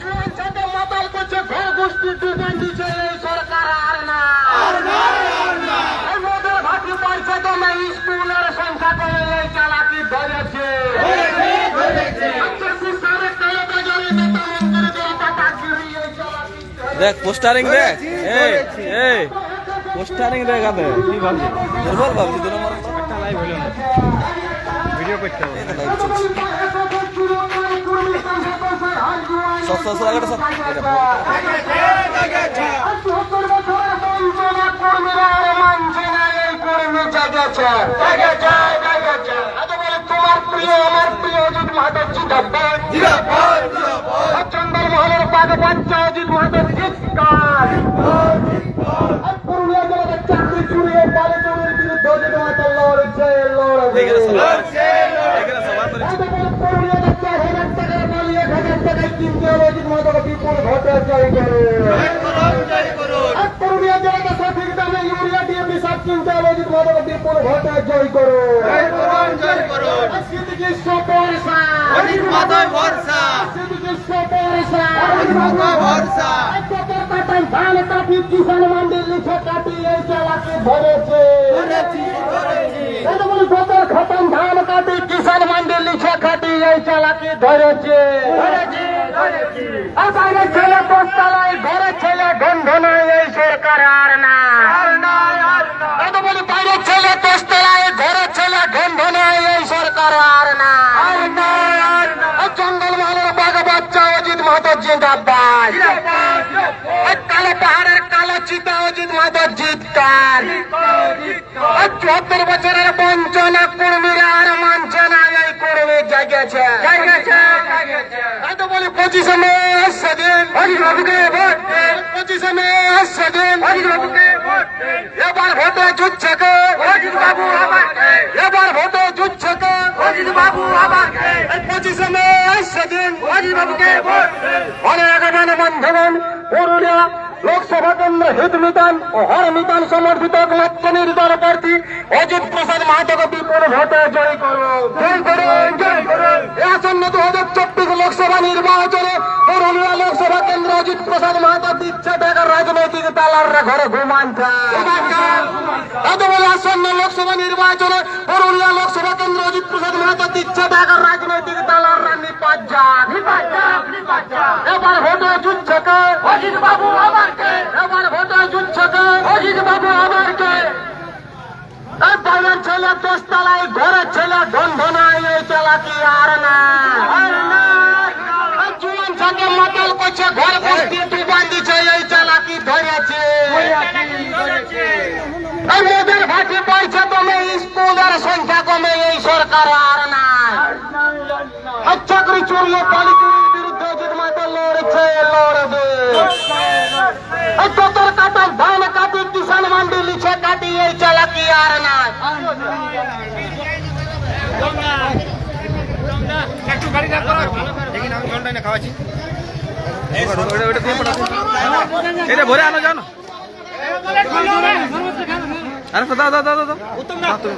জুয়ানসাকে মাতাল করছে ঘর গোষ্ঠী ডুবান দিচ্ছে এই সরকার আর না এই ভাটি পাইছে তো না স্কুলের সংখ্যা কমে এই চালাকি ধরেছে কুসারে কালো বাজারে নেতা মন্ত্রী জনতা পাকিরি এই চালাকি ধরেছে। দেখ পোস্টারিং দেখ। এই এই পোস্টারিং দেখ আদে। কি ভাবছিস? দুর্বল ভাবছিস? দুটো একটা লাইভ হলো না। ভিডিও করতে হবে। তোমার প্রিয় আমার প্রিয় অজিত মাহাতর জিন্দাবাদ চন্দ্রমোহনের পাগে বাচ্চা অজিত মাহাতর জিতকার পুরুলিয়া জেলাতে চাকরি চুরিয়ে পালে চুরির বিরুদ্ধে অজিত মাহাতর লড়ছে লড়বে এখানে সবার এখানে সবার ধরে পুরুলিয়া যাচ্ছে হাজার টাকার মালি এক হাজার টাকায় কিনতে হবে অজিত মাহাতর বিপুল ভোটে জয় পুরুলিয়া সঠিক দামে ইউরিয়া ডিএপি সার কিনতে হবে বিপুল ধান কাটি মান্ডি লিখে কাটি এই চালাকি ধরেছে। এই তো বলি কতর খতম ধান কাটি কিষান মান্ডি লিখে কাটি এই চালাকি ধরেছে বাইরে ছেলে দশতলায় ঘরে ছেলে গন্ধনায় এই সরকার আর না এই বলি বাইরে ছেলে ঘরে ছেলে গন্ধনায় এই সরকার আর না এই জঙ্গল মহলের বাঘ বাচ্চা অজিত মাহাতো জিন্দাবাদ। কালো পাহাড়ের কালো চিতা অজিত মাহাতো জিতকার চুয়াত্তর বছরের বঞ্চনা কুর্মীরা আর মানছে না এই কর্মী জাগেছে এই লোকসভা কেন্দ্র হিত মিতান ও হর মিতান সমর্থিত একমাত্র নির্দল প্রার্থী অজিত প্রসাদ মাহাতোকে বিপুল ভোটে জয় করুন। জয় করুন জয় করুন। আসন্ন দু হাজার চব্বিশ লোকসভা নির্বাচনে মাহাতো দিচ্ছে টাকার রাজনৈতিক তালাররা ঘরে ঘুমানছে তাদের আসন্ন লোকসভা নির্বাচনে পুরুলিয়া লোকসভা কেন্দ্র অজিত প্রসাদ মাহাতো দিচ্ছে টাকার রাজনৈতিক তালাররা নিপাত যাক এবার ভোটে জুটছে কে? অজিত বাবু আমারকে এবার ভোটে জুটছে কে? অজিত বাবু আমারকে এই বাইরের ছেলে দোস্তালাই ঘরের ছেলে ধনধনায় এই চালাকি আর না এই জুয়ান সাথে মাতাল করছে ঘর বস্তি চালাকি আর না ওটা ওটা দিয়ে পড়া এটা ভরে আনো, জানো? আরে দাও দাও দাও দাও উত্তম না তুমি